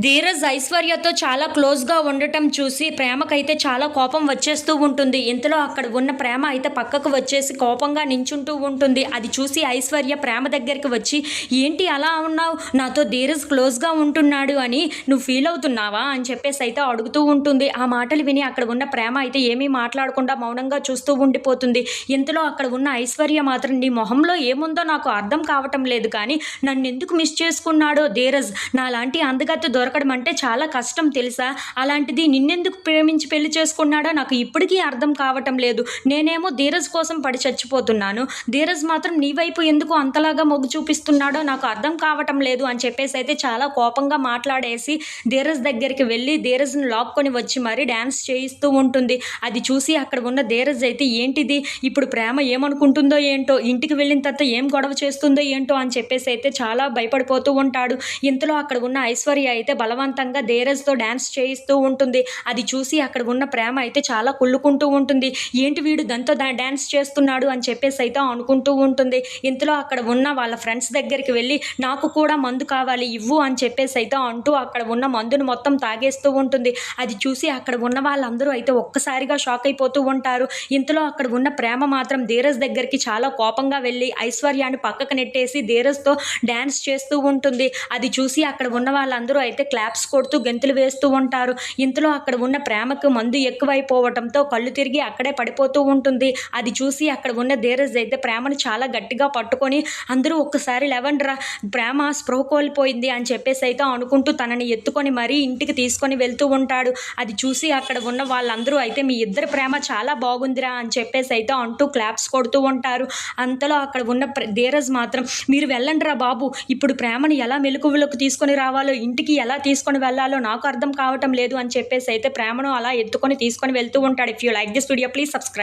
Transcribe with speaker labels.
Speaker 1: ధీరజ్ ఐశ్వర్యతో చాలా క్లోజ్గా ఉండటం చూసి ప్రేమకైతే చాలా కోపం వచ్చేస్తూ ఉంటుంది. ఇంతలో అక్కడ ఉన్న ప్రేమ అయితే పక్కకు వచ్చేసి కోపంగా నించుంటూ ఉంటుంది. అది చూసి ఐశ్వర్య ప్రేమ దగ్గరికి వచ్చి ఏంటి అలా ఉన్నావు? నాతో ధీరజ్ క్లోజ్గా ఉంటున్నాడు అని నువ్వు ఫీల్ అవుతున్నావా? అని చెప్పేసి అయితే అడుగుతూ ఉంటుంది. ఆ మాటలు విని అక్కడ ఉన్న ప్రేమ అయితే ఏమీ మాట్లాడకుండా మౌనంగా చూస్తూ ఉండిపోతుంది. ఇంతలో అక్కడ ఉన్న ఐశ్వర్య మాత్రం నీ మొహంలో ఏముందో నాకు అర్థం కావటం లేదు కానీ నన్ను ఎందుకు మిస్ చేసుకున్నాడో ధీరజ్? నాలాంటి దొర దొరకడం అంటే చాలా కష్టం తెలుసా? అలాంటిది నిన్నెందుకు ప్రేమించి పెళ్ళి చేసుకున్నాడో? నాకు ఇప్పటికీ అర్థం కావటం లేదు. నేనేమో ధీరజ్ కోసం పడి చచ్చిపోతున్నాను. ధీరజ్ మాత్రం నీ వైపు ఎందుకు అంతలాగా మొగ్గు చూపిస్తున్నాడో నాకు అర్థం కావటం లేదు అని చెప్పేసి అయితే చాలా కోపంగా మాట్లాడేసి ధీరజ్ దగ్గరికి వెళ్ళి ధీరజ్ని లాక్కొని వచ్చి మరీ డ్యాన్స్ చేయిస్తూ ఉంటుంది. అది చూసి అక్కడ ఉన్న ధీరజ్ అయితే ఏంటిది? ఇప్పుడు ప్రేమ ఏమనుకుంటుందో ఏంటో? ఇంటికి వెళ్ళిన తర్వాత ఏం గొడవ చేస్తుందో ఏంటో అని చెప్పేసి అయితే చాలా భయపడిపోతూ ఉంటాడు. ఇంతలో అక్కడ ఉన్న ఐశ్వర్య అయితే బలవంతంగా ధీరజ్తో డ్యాన్స్ చేయిస్తూ ఉంటుంది. అది చూసి అక్కడ ఉన్న ప్రేమ అయితే చాలా కుళ్ళుకుంటూ ఉంటుంది. ఏంటి వీడు దాంతో డ్యాన్స్ చేస్తున్నాడు అని చెప్పేసి అయితే అనుకుంటూ ఉంటుంది. ఇంతలో అక్కడ ఉన్న వాళ్ళ ఫ్రెండ్స్ దగ్గరికి వెళ్ళి నాకు కూడా మందు కావాలి ఇవ్వు అని చెప్పేసి అయితే అంటూ అక్కడ ఉన్న మందును మొత్తం తాగేస్తూ ఉంటుంది. అది చూసి అక్కడ ఉన్న వాళ్ళందరూ అయితే ఒక్కసారిగా షాక్ అయిపోతూ ఉంటారు. ఇంతలో అక్కడ ఉన్న ప్రేమ మాత్రం ధీరజ్ దగ్గరికి చాలా కోపంగా వెళ్ళి ఐశ్వర్యాన్ని పక్కకు నెట్టేసి ధీరజ్తో డ్యాన్స్ చేస్తూ ఉంటుంది. అది చూసి అక్కడ ఉన్న వాళ్ళందరూ అయితే క్లాప్స్ కొడుతూ గెంతులు వేస్తూ ఉంటారు. ఇంతలో అక్కడ ఉన్న ప్రేమకు మందు ఎక్కువైపోవటంతో కళ్ళు తిరిగి అక్కడే పడిపోతూ ఉంటుంది. అది చూసి అక్కడ ఉన్న ధీరజ్ అయితే ప్రేమను చాలా గట్టిగా పట్టుకొని అందరూ ఒక్కసారి లెవండ్రా ప్రేమ స్పృహ కోల్పోయింది అని చెప్పేసి అయితే అనుకుంటూ తనని ఎత్తుకొని మరీ ఇంటికి తీసుకొని వెళ్తూ ఉంటాడు. అది చూసి అక్కడ ఉన్న వాళ్ళందరూ అయితే మీ ఇద్దరు ప్రేమ చాలా బాగుందిరా అని చెప్పేసి అయితే అంటూ క్లాప్స్ కొడుతూ ఉంటారు. అంతలో అక్కడ ఉన్న ప్ర- ధీరజ్ మాత్రం మీరు వెళ్ళండిరా బాబు ఇప్పుడు ప్రేమను ఎలా మెలకువలోకి తీసుకొని రావాలో ఇంటికి ఎలా ఎలా తీసుకొని వెళ్ళాలో నాకు అర్థం కావటం లేదు అని చెప్పేసి అయితే ప్రేమను అలా ఎత్తుకొని తీసుకొని వెళ్తూ ఉంటాడు. If you like this video please subscribe